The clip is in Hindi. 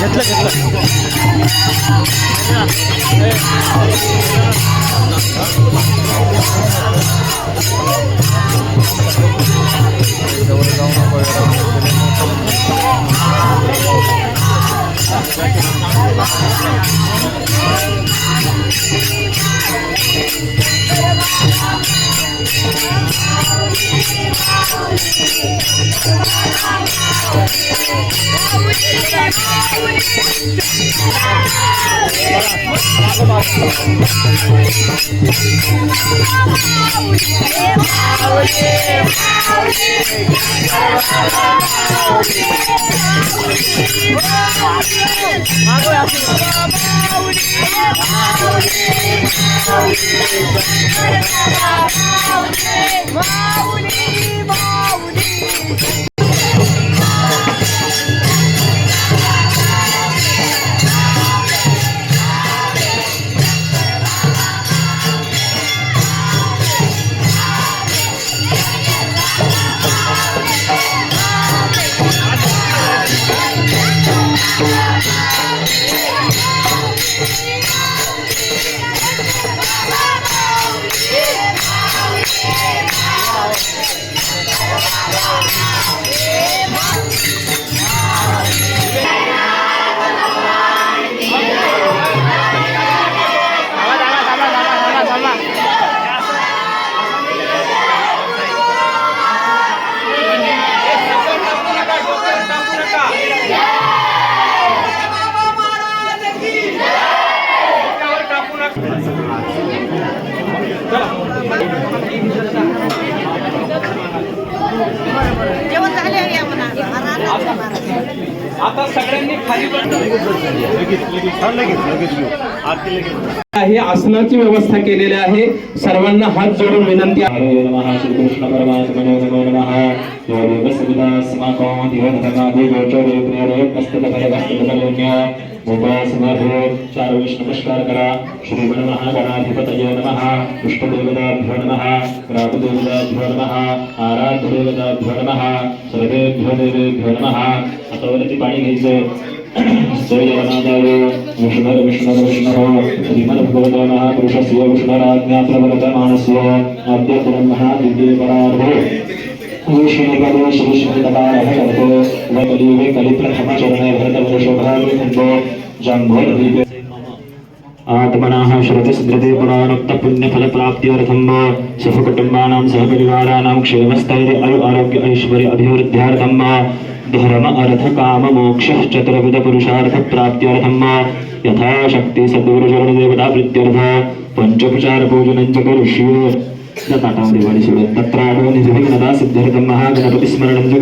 घेतलं घेतलं Oh, 마우리 마우리 마우리 마우리 आता सगळ्यांनी खाली लगेच लगेच हा, लगेच लगेच घेऊ आरती लगेच आहे आसनाची व्यवस्था केलेली आहे. सर्वांना हात जोडून विनंती आहे. चार विष्णु नमस्कार करा श्री नमः गणाधिपतये नमः. इष्टदेवताभ्यो नमः ग्रामदेवताभ्यो नमः आराध्यदेवताभ्यो नमः सर्वेभ्यो देवेभ्यो नमः. वरती पाणी घ्यायचं जयजगन्नाथाय विष्णुर विष्णुर, विष्णुः, श्रीमद्भगवतो महापुरुषस्य विष्णुराज्ञाप्रवर्तमानस्य अद्यतनं महादिव्यपरार्धे। विष्णुपदे श्री श्रीतकारः करतो वकलियुगे कलिप्रथमचरणे भरतवर्षोभावे खण्डो जम्भोद्वीपे आत्मनः श्रुतिस्मृति पुराणोक्त पुण्यफलप्राप्त्यर्थं सहपरिवाराणां क्षेमस्थैर्य आरोग्य ऐश्वर्य अभिवृद्ध्यार्थं धर्म अर्थ काम मोक्ष चतुर्विध पुरुषार्थ प्राप्त्यर्थम यथाशक्ति सद्गुरुचरण देवता प्रीत्यर्थ। पंचोपचार पूजनं च करिष्ये। त्या ताटामध्ये वाढी सोडून तत्र आठवणी सिद्ध्यर्थं महागणपती स्मरणं च